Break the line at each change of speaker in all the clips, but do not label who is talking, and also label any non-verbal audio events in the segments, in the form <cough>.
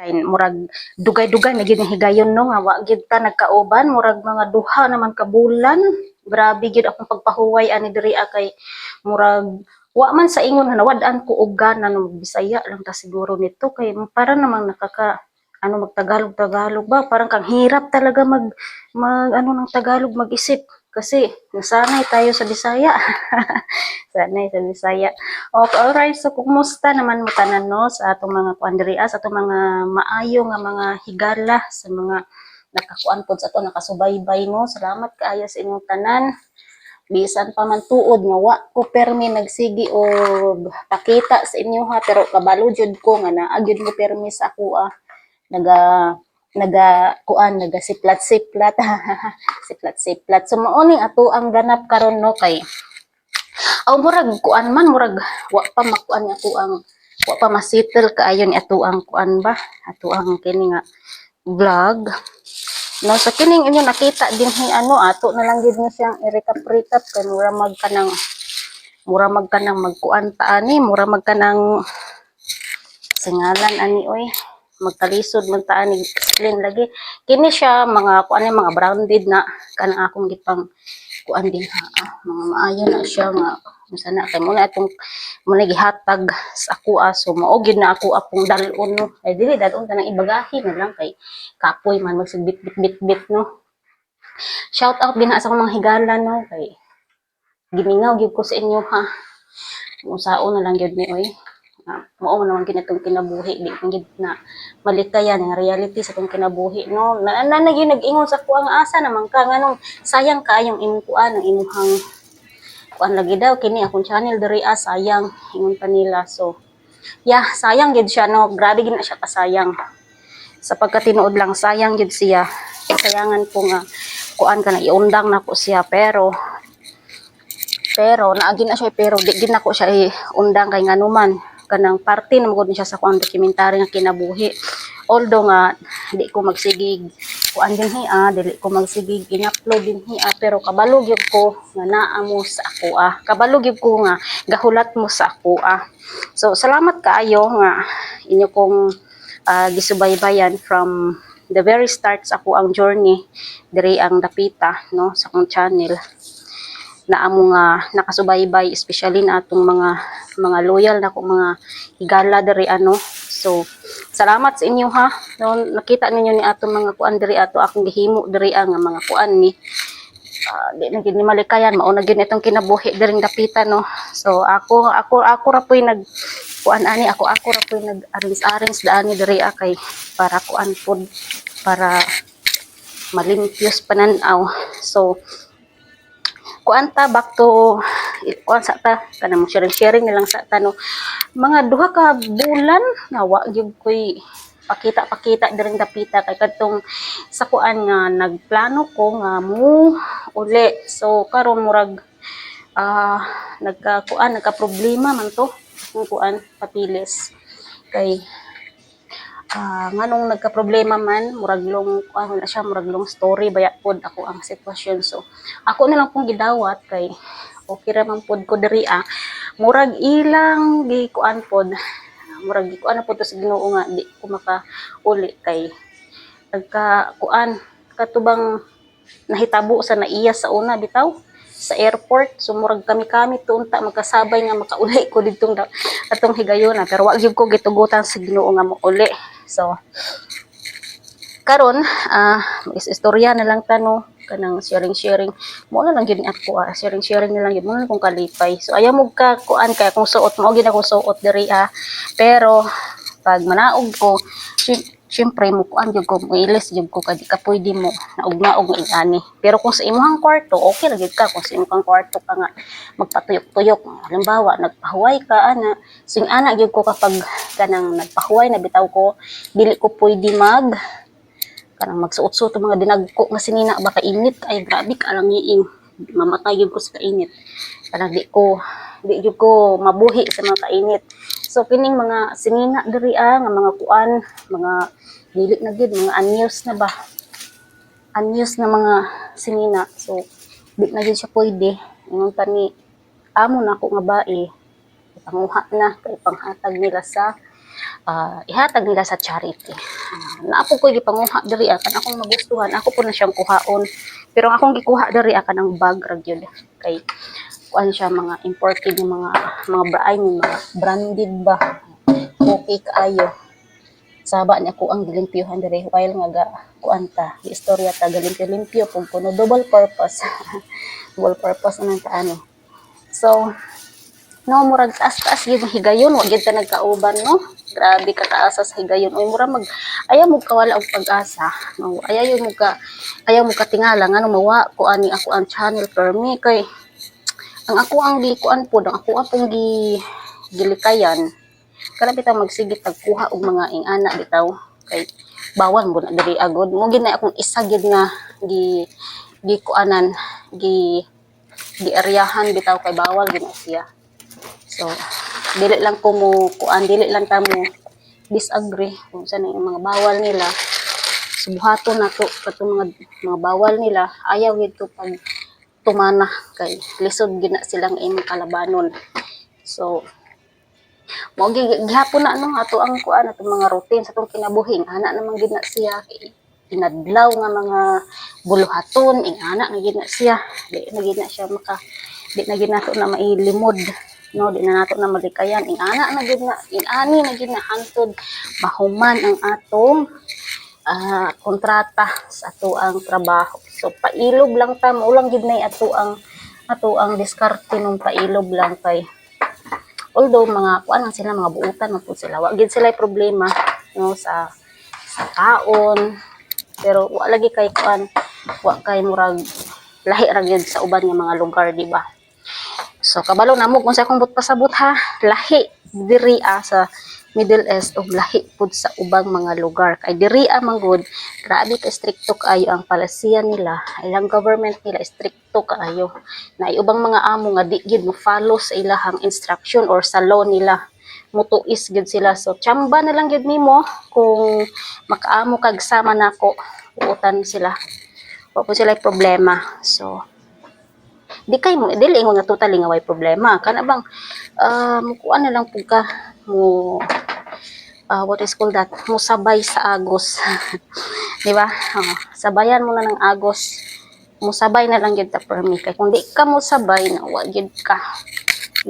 kay murag dugay-dugay na gid higayon no? Nga wa gid ta nagkauban murag mga duha naman ka bulan. Grabe gid akong pagpahuway ani diri ah, kay murag wa man sa ingon na nawad-an ko og gana no Bisaya lang ta siguro nito. Kay para namang nakaka ano magtagalog Tagalog ba? Parang kang hirap talaga mag mag ano ng Tagalog mag-isip kasi nasanay tayo sa Bisaya <laughs> sanay sa Bisaya Okay, alright. So, kumusta naman mo tanan no sa atong mga kuandria, sa atong mga maayo nga mga higala, sa mga nakakuan pod sa ato nakasubaybay no. Salamat kaayo sa inyong tanan. Bisan pa man tuod nga wa ko permi nagsigi og pakita sa inyo ha pero kabalo jud ko nga naa gyud mo permi sa ako ah. Naga naga kuan naga <laughs> siplat siplat siplat siplat so mao ning ato ang ganap karon no kay aw murag kuan man murag wa pa makuan ni ato ang wa pa masettle kaayo ni ato ang kuan ba? Ato ang kini nga vlog. No sa kining inyo nakita din hi ano ato na lang gid mo siyang i-recap-recap kay mura mag kanang mura mag kanang magkuan ta ani. Mura mag kanang singalan ani oy magkalisod man ta ani explain lagi. Kini siya mga kuan ni mga branded na. Kanang akong gipang kuan din ha ah, mga maayo na siya nga sana kay mo na atong mo gihatag sa ako ah, so mao gid na ako akong dalon no. Ay dili dalon ta nang ibagahi na lang kay kapoy man magsigbit bit bit bit no. Shout out din sa akong mga higala no kay gimingaw gyud ko sa inyo ha. Usaon na lang gyud mi oy Ah, mao man naman kinatong kinabuhi di gyud na malikayan nga reality sa tong kinabuhi no? Na na, na, nag-ingon sa kuang asa naman ka nganong sayang kayong imong kuan ang imuhang kuan lagi daw kini akong channel diri ah sayang ingon pa nila so yeah sayang gid siya no? Grabe gid na siya kasayang. Sa pagkatinuod lang sayang gid siya. Sayangan ko nga kuan ka na iundang na ko siya pero pero naagi na siya pero di gid na ko siya iundang kay nganuman kanang parte na mo siya sa kuang dokumentary nga kinabuhi. Although nga di ko magsigig. Kuan din hi ah dili ko magsigig. In-upload din hi ah pero kabalog yun ko nga naa mo sa ako ah. Kabalog yun ko nga gahulat mo sa ako ah. So salamat kaayo nga inyo kong ah, gisubaybayan from the very start sa ako ang journey. Diri ang dapita no sa akong channel na amo nga nakasubaybay especially na atong mga mga loyal na ko mga higala diri ano. So salamat sa inyo ha. No, nakita ninyo ni atong mga kuan diri ato akong gihimo diri ang mga kuan ni Ah, di na gid ni malikayan mao na itong kinabuhi diring dapita no. So ako ako ako ra po'y nag kuan ani ako ako ra po'y nag arrange arrange daani diri ah, kay para kuan pod para malimpios pananaw so kuan ta back to kuan sa ta kanang sharing sharing na lang sa ta mga duha ka bulan nga wa gyud koy pakita pakita diring dapita. Kay kadtong sa kuan nga nagplano ko nga mo uli. So karon murag ah nagka kuan nagka problema man to kuan papilis. Kay ah nganong nagka problema man murag long kuan na siya murag long story baya pod ako ang sitwasyon. So ako na lang pong gidawat kay okay ra man pod ko diri ah. Murag ilang gi kuan pod murag gi kuan na pod sa Ginoo nga di ko maka kay nagka kuan katubang nahitabo sa naiya sa una bitaw sa airport. So murag kami-kami tunta magkasabay nga makauli ko didtong atong higayon pero wa gyud ko gitugutan sa Ginoo nga mo uli so karon ah is istorya na lang tano kanang sharing sharing mo na lang gyud ako ah. Sharing sharing na lang gyud. Mo na kung kalipay. So ayaw mo ka kuan kay kung suot. Mo gyud akong suot diri ah. Pero pag manaog ko syempre mo kuan gyud ko muilis gyud ko kadi ka pwede mo naog-naog nga ani. Pero kung sa imong kwarto okay ra gyud ka. Kung sa imong kwarto ka nga magpatuyok-tuyok. Halimbawa nagpahuway ka ana sing ana gyud ko kapag kanang nagpahuway na bitaw ko dili ko pwede mag kanang magsuot-suot mga dinagko nga sinina baka init. Ay grabe ka lang iing mamatay gyud ko sa kainit. Kanang di ko di gyud ko mabuhi sa mga kainit. So kining mga sinina diri ah, nga mga kuan mga dili na gyud mga anyos na ba? Anyos na mga sinina. So di na gyud siya pwede. Ingon pa ni amo na ako nga bae. Ipanguha na kay panghatag nila sa ah, ihatag nila sa charity. Uh, na ako ko gipanguha diri akan akong magustuhan, ako po na siyang kuhaon. Pero ang akong gikuha diri akan ang bag ra gyud kay kuan siya mga imported ng mga mga brand mga branded ba. Okay kaayo. Saba niya ko ang gilimpyuhan diri while nga ga kuan ta, istorya ta galimpyo-limpyo pug kuno double purpose. <laughs> double purpose naman ta ani. So, no murag taas-taas gyud ang higayon wa gyud ta nagkauban no grabe ka taasa sa higayon oy mura mag ayaw mo kawala og pag-asa. No ayaw mo ka ayaw mo katingala nga no mawa ko ani ako ang channel per me. Kay ang ako ang gikuan po ang ako ang gi gilikayan. Kana bitaw magsigit tagkuha og mga ingana bitaw kay bawal mo na diri agod. Mo gid na akong isa gyud nga gi gikuanan gi giaryahan bitaw kay bawal gid siya. So, dili lang ko mo, kuan, dili lang ta mo disagree kung saan yung mga bawal nila. Subuhato na to, kato mga, mga bawal nila, ayaw ito pag tumana kay lisod gina silang imong kalabanon. So, mo gi- gihapon na ano ato ang kuan ato mga routine sa tong kinabuhi ana naman gid na siya inadlaw nga mga buluhaton ing ana na gid na siya di na gid na siya maka di na gid nato na mailimod no di na nato na malikayan ing ana na gid na ing ani na gid na hantod mahuman ang atong ah, kontrata sa ato ang trabaho. So pailob lang ta. Maulang gid na ato ang ato ang diskarte nung pailob lang kay although mga kuan lang sila mga buutan man sila. Wa gid sila problema no sa sa kaon pero wa lagi kay kuan wa kay murag lahi ra gyud sa uban nga mga lugar di ba So kabalo na mo kung sa akong but pasabot ha, lahi diri sa Middle East ug lahi pud sa ubang mga lugar. Kay diri ah manggod, grabe ka stricto kaayo ang palasiya nila. Ilang government nila stricto kaayo. Na ubang mga amo nga di gid mo follow sa ilahang instruction or sa law nila. Mutuis gid sila. So chamba na lang gid nimo kung makaamo kag sama nako. Uutan sila. Wa po sila problema. So di kay mo dili mo nga totally nga way problema. Kana bang um kuan na lang pug ka mo ah, what is called that? Mo sabay sa agos. <laughs> Di ba? Oh, sabayan mo na ng agos. Mo sabay na lang gyud ta per me. Kay kung di ka mo sabay na wa gyud ka.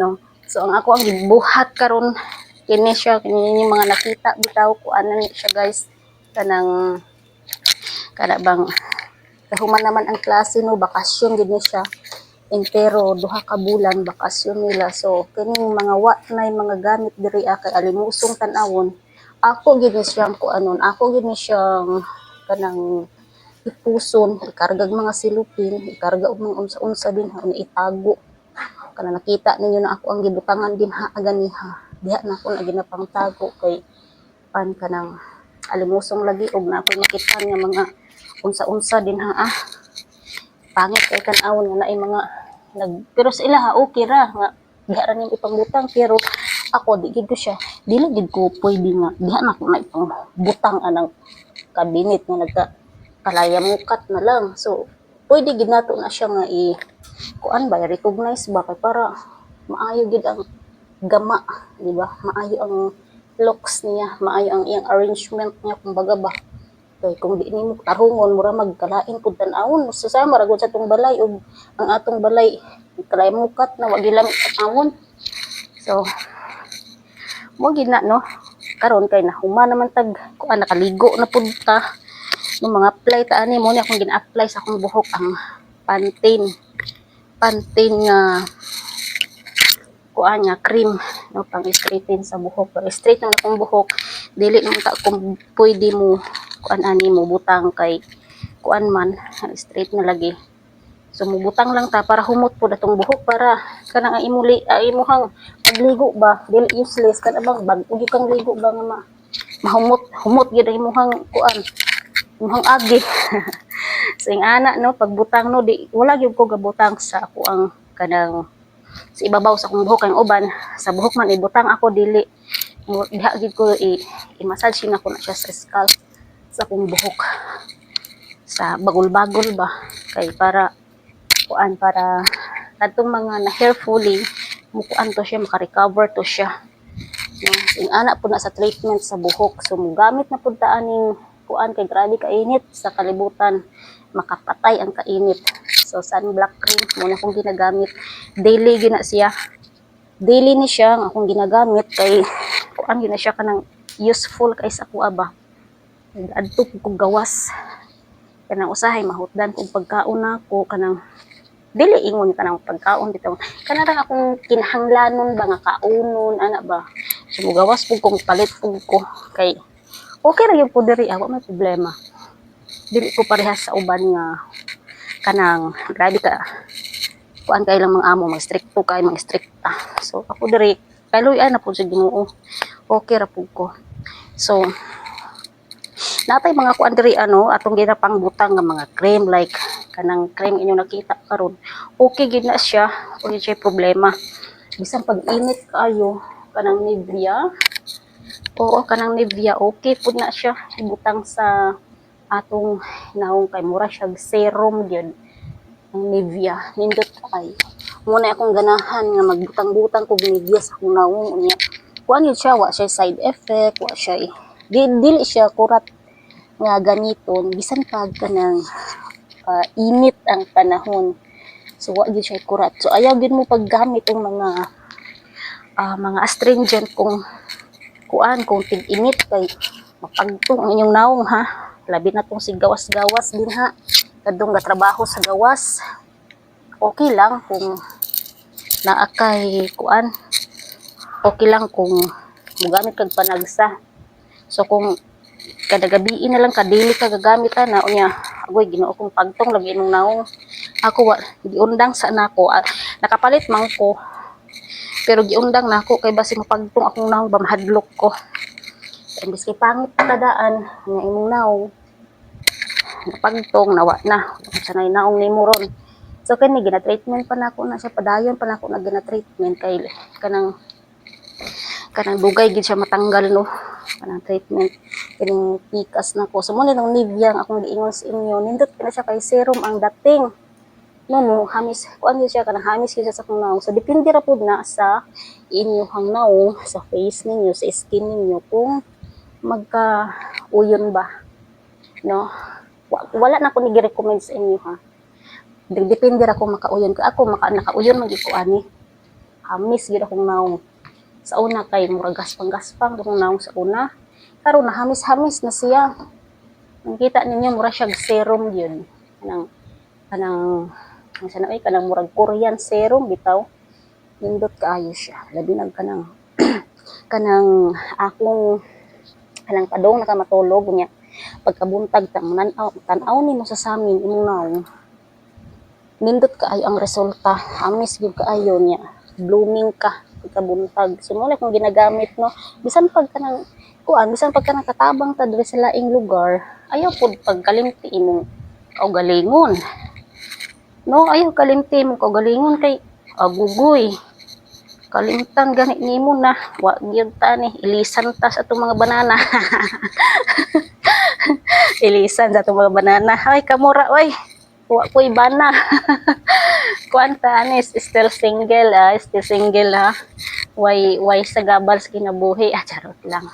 No? So ang ako ang gibuhat karon. Kini siya kini mga nakita. Bitaw ko ano ni siya guys? Kanang kana bang kahuman naman ang klase no bakasyon gid ni siya entero duha ka bulan bakasyon nila. So kining mga wa na mga gamit diri kay alimusong tan-awon. Ako gid ni siyang kuanon. Ako gid ni siyang kanang ipuson. Ikargag mga silupin. Ikarga og mga unsa-unsa din. Ha na itago. Kana nakita ninyo na ako ang gibutangan din ha aganiha. Diha na ako na ginapangtago kay pan kanang alimusong lagi. Og na ako nakita nga mga unsa-unsa din ha ah. Pangit kay kan-awon nga mga nag pero sa ila ha okay ra nga diha ra ning ipangbutang pero ako di gid ko siya dili gid ko pwede nga diha na na ipang butang anang kabinet nga nagka kalayamukat na lang. So pwede gid nato na siya nga i kuan ba recognize ba kay para maayo gid ang gama di ba? Maayo ang looks niya maayo ang iyang arrangement niya kumbaga ba kay kung di nimo tarungon mura magkalain pud tan-awon susama ra sa tong balay ug ang atong balay kalayamukat na wa gilamit tan-awon so mo gid na no? Karon kay nahuma naman tag kuan nakaligo na pud ta ng mga apply ta ani. Mo ni akong gina-apply sa akong buhok ang Pantene. Pantene nga kuan nga cream no pang straighten sa buhok. Pero straight naman akong buhok. Dili naman ka kung pwede mo kuan ani mo butang kay kuan man straight na lagi. So mubutang lang ta para humot po datong buhok para kanang ang imuli uh, imuhang pagligo ba? Dili useless. Kada bang bag ugi kang ligo ba nga ma mahumot humot gyud ang imuhang kuan imuhang agi. <laughs> So yung ana no pagbutang no di wala gyud ko gabutang sa ako ang kanang sa ibabaw sa akong buhok ang uban. Sa buhok man ibutang ako dili. Diha gid ko i i-massage na ko na siya sa scalp sa akong buhok sa bagol-bagol ba kay para kuan para kadtong mga na hair fulling mukuan to siya maka-recover to siya No, yung anak po na sa treatment sa buhok. So, mugamit na po aning kuan kay grabe kainit sa kalibutan. Makapatay ang kainit. So, sunblock cream muna kong ginagamit. Daily gina siya. Daily ni siya ang akong ginagamit kay kuan gina siya kanang useful kay sa kuha ba. Adto kog gawas. Kanang usahay mahutdan kog pagkaon nako kanang dili ingon ka ng pagkaon bitaw kana ra akong kinahanglanon ba nga kaunon ana ba? So mugawas pug kong palit pug ko. Kay okay ra yung pudiri ako may problema. Dili ko parehas sa uban nga kanang grabe ka. Kuan kay lang mga amo mag stricto kay mga strikta. So ako diri kaloy ana pud sa Ginoo. Okay ra pug ko. So natay mga kuan diri ano atong ginapang butang nga mga cream like kanang cream inyong nakita karon. Okay gid na siya. Wala siya problema. Bisan pag init kayo kanang Nivea. Oo kanang Nivea okay pud na siya. Ibutang sa atong naong kay mura siya serum gyud ang Nivea nindot kay muna akong ganahan nga magbutang-butang kog Nivea sa akong naong unya kuan siya wa siya side effect wa siya di, dili siya kurat nga gamiton bisan pag kanang ah, init ang panahon. So wa gyud siya kurat. So ayaw gyud mo paggamit ng mga ah, mga astringent kung kuan kung tig-init kay mapagtong inyong naong ha? Labi na tong si gawas-gawas din ha? Kadong trabaho sa gawas. Okay lang kung naakay kuan. Okay lang kung mugamit kag panagsa. So kung kada gabi na lang kadili ka gagamit ana unya agoy Ginoo kong pagtong lagi nung naong. Ako wa giundang sa nako Ah, nakapalit man ko. Pero giundang nako kay basi mapagtong akong naong ba mahadlok ko. Imbis kay pangit na kadaan nga imong naong. Napagtong nawa na. Sanay naong nimo ron. So kani gina treatment pa nako na siya. Padayon pa nako na gina treatment kay kanang kanang dugay gid siya matanggal no? Kanang treatment. Kining pikas na ko. So nang Nivea ang akong giingon sa inyo. Nindot na siya kay serum ang dating. No mo hamis. Kuan gyud siya kanang hamis siya sa akong naong. So depende ra pud na sa inyong naong sa face ninyo sa skin ninyo kung magka uyon ba. No? Wa- wala na ko ni recommend sa inyo ha? Dep- depende ra kung makauyon ka. Ako maka nakauyon man gyud ko ani. Hamis gyud akong naong sa una kay murag gaspang-gaspang akong naong sa una. Karon na hamis-hamis na siya. Nakita ninyo mura siya serum yun. Kanang kanang ang sana ay kanang murag Korean serum bitaw. Nindot kaayo siya. Labi nag kanang <clears throat> kanang akong kanang padong nakamatulog niya pagkabuntag tanaw tanaw nimo sa samin imong naong nindot kaayo ang resulta. Hamis gyud kaayo niya. Blooming ka pagkabuntag so mo kung ginagamit no? Bisan pag kanang kuan bisan pag kanang katabang ta sa laing lugar ayaw pud pagkalimti imong kaugalingon no ayaw kalimti imong kaugalingon kay agugoy kalimtang gani nimo na wa gyud ta ni ilisan ta sa atong mga banana. <laughs> Ilisan sa atong mga banana. Ay kamura oy. Wa ko'y bana <laughs> kuan ta anis still single ah still single ha why why sa gabal sa kinabuhi? Ah charot lang.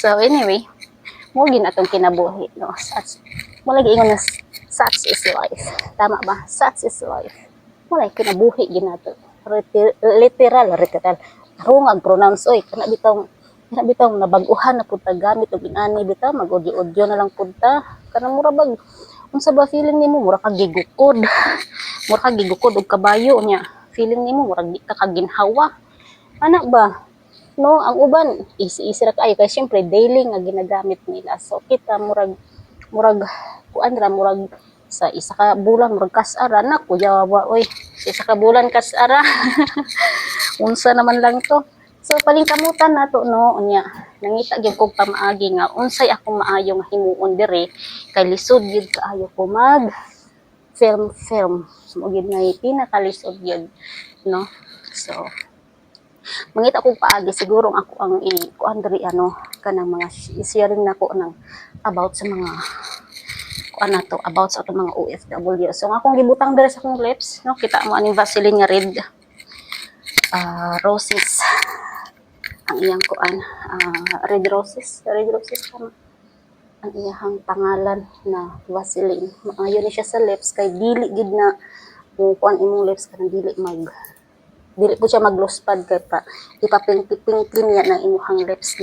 So anyway mo gin atong kinabuhi no? Such mo lagi ingon na such is life. Tama ba? Such is life. Mo lagi kinabuhi gin Reti- literal literal tarong ang pronounce oy kana bitaw kana bitaw nabaguhan na pud gamit og inani bitaw mag-audio na lang pud kana mura bag unsa ba feeling nimo mura ka gigukod. Mura ka gigukod og kabayo nya feeling nimo mura di ka kaginhawa. Anak ba? No ang uban easy-easy ra kayo kay syempre daily nga ginagamit nila. So kita murag murag kuan ra murag sa isa ka bulan murag kasara. Na kuya wa oy. Sa isa ka bulan kasara. <laughs> Unsa naman lang to so palingkamutan nato no? Unya nangita gyud kog pamaagi nga unsay ako maayo nga himuon dire? Kay lisod gyud kaayo ko mag film film mo gyud nga pinakalisod gyud no? So mangita kog paagi siguro ang ako ang i kuan diri ano kanang mga sharing nako nang about sa mga kuan nato about sa mga OFW so ang akong gibutang diri sa akong lips no? Kita mo aning Vaseline nga red ah roses ang iyang kuan ah, red roses red roses tama ang iyahang pangalan na Vaseline. Maayo ni siya sa lips kay dili gid na kung kuan imong lips kanang dili mag dili po siya mag gloss pad kay pa ipaping-ping niya ng imuhang lips ni